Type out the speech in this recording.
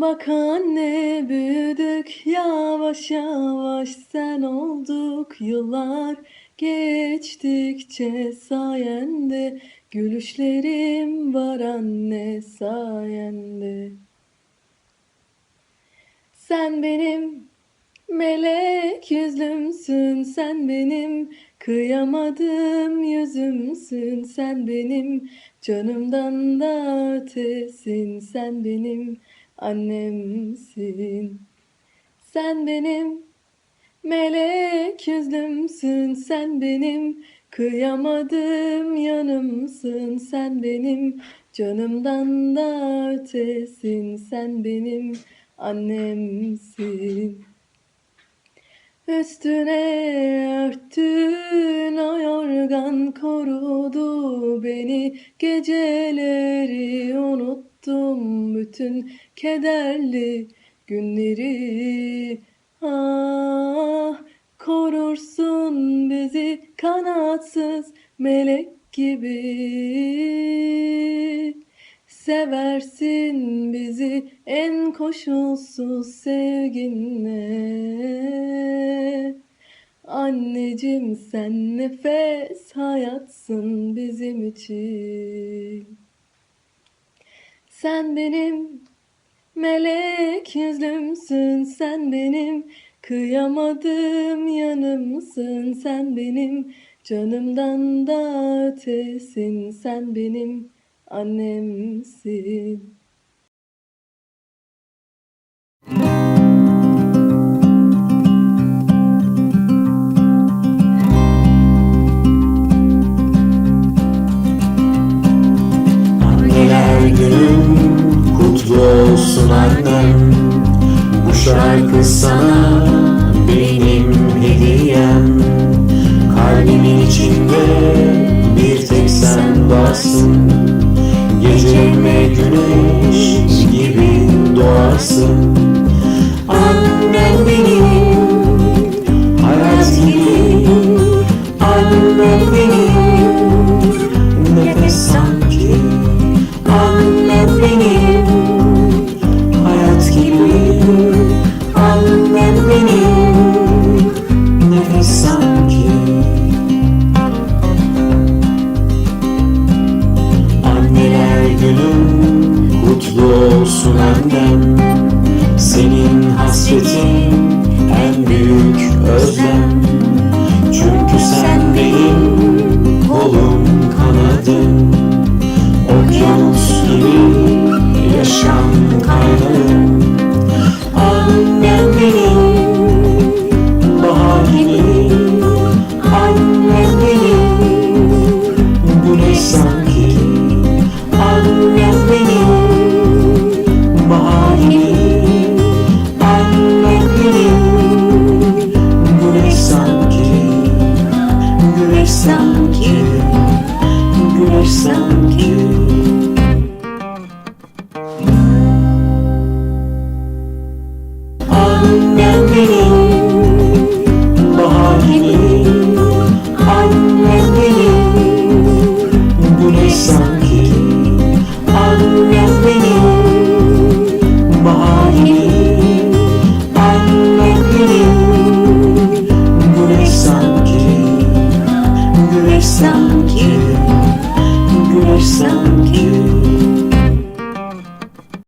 Bak anne büyüdük yavaş yavaş sen olduk yıllar geçtikçe sayende gülüşlerim var anne sayende. Sen benim melek yüzlümsün sen benim kıyamadım yüzümsün sen benim canımdan da ötesin sen benim annemsin. Sen benim melek yüzlümsün sen benim kıyamadım yanımsın sen benim canımdan da ötesin sen benim annemsin. Üstüne örttün o yorgan korudu beni Geceleri unuttum bütün kederli günleri. Ah korursun bizi kanatsız melek gibi. Seversin bizi en koşulsuz sevginle Anneciğim sen nefes hayatsın bizim için. Sen benim melek yüzlümsün sen benim Kıyamadım yanımsın. Sen benim Canımdan da ötesin sen benim annemsin annem. Bu şarkı sana benim sanki Güneş sanki. Annem Güneş sanki Güneş sanki